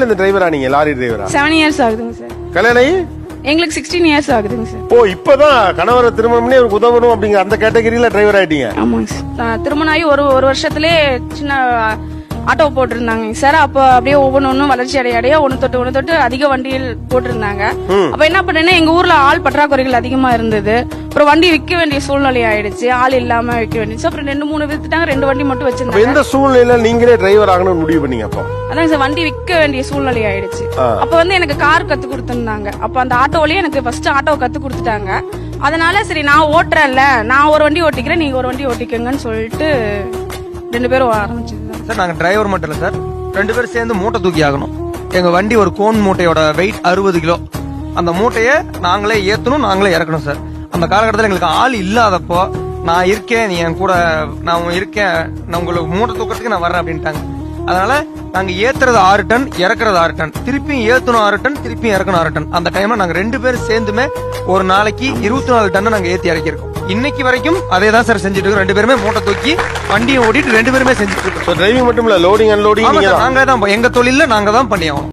என்னையில இந்த டிரைவரா நீங்க? லாரி டிரைவரா செவன் இயர்ஸ் ஆகுதுங்க சார் கல்யாணம் எங்களுக்கு சிக்ஸ்டீன் இயர்ஸ் ஆகுதுங்க சார் ஓ இப்பதான் கணவரை திருமணம் பண்ணி அவருக்கு உதவணும் அப்படிங்கிற அந்த கேட்டகரியில டிரைவர் ஆயிட்டீங்க. ஆமாங்க சார் திருமணம் ஆகி ஒரு ஒரு வருஷத்துலயே சின்ன ஆட்டோ போட்டிருந்தாங்க சார் அப்போ அப்படியே ஒவ்வொன்று ஒன்றும் வளர்ச்சி அடைய அடைய ஒன்று தொட்டு ஒன்று தொட்டு அதிக வண்டியில் போட்டிருந்தாங்க. அப்ப என்ன பண்ணேன்னா எங்க ஊர்ல ஆள் பற்றாக்குறைகள் அதிகமா இருந்தது. அப்புறம் வண்டி விற்க வேண்டிய சூழ்நிலை ஆயிடுச்சு. ஆள் இல்லாம விற்க வேண்டியது அப்புறம் ரெண்டு மூணு வித்துட்டாங்க. ரெண்டு வண்டி மட்டும் வச்சிருந்தாங்க. எந்த சூழ்நிலையில நீங்களே டிரைவர் ஆகணும்னு முடிவு பண்ணீங்க அப்போ? அதாங்க சார் வண்டி விற்க வேண்டிய சூழ்நிலை ஆயிடுச்சு. அப்ப வந்து எனக்கு கார் கத்து கொடுத்திருந்தாங்க. அப்ப அந்த ஆட்டோலயே எனக்கு ஃபர்ஸ்ட் ஆட்டோ கத்து கொடுத்துட்டாங்க. அதனால சரி நான் ஓட்டுறேன்ல. நான் ஒரு வண்டி ஓட்டிக்கிறேன் நீங்க ஒரு வண்டி ஓட்டிக்கங்கன்னு சொல்லிட்டு ரெண்டு பேரும் ஆரம்பிச்சது சார் நாங்க டிரைவர் மட்டும் இல்ல சார். ரெண்டு பேரும் சேர்ந்து மூட்டை தூக்கி ஆகணும். எங்க வண்டி ஒரு கோன் மூட்டையோட வெயிட் அறுபது கிலோ. அந்த மூட்டையை நாங்களே ஏத்தணும் நாங்களே இறக்கணும் சார். அந்த காலகட்டத்தில் எங்களுக்கு ஆள் இல்லாதப்போ நான் இருக்கேன் நீ என் கூட நான் இருக்கேன் நான் உங்களுக்கு மூட்டை தூக்கிறதுக்கு நான் வர்றேன் அப்படின்ட்டாங்க. அதனால நாங்க ஏத்துறது ஆறு டன் இறக்குறது ஆறு டன். திருப்பியும் ஏத்தணும் ஆறு டன் திருப்பியும் இறக்கணும் ஆறு டன். அந்த டைம்ல நாங்க ரெண்டு பேரும் சேர்ந்துமே ஒரு நாளைக்கு இருபத்தி நாலு டன்னை நாங்க ஏத்தி இறக்கிருக்கோம் இன்னைக்கு வரைக்கும் அதே தான் சார் செஞ்சுட்டு இருக்கோம். ரெண்டு பேருமே மூட்டை தூக்கி வண்டியை ஓட்டிட்டு ரெண்டு பேருமே செஞ்சுட்டு இருக்கோம். டிரைவிங் மட்டும் இல்ல லோடிங் அன்லோடிங் நாங்க தான்? எங்க தொழில நாங்க தான் பண்ணி ஆகணும்.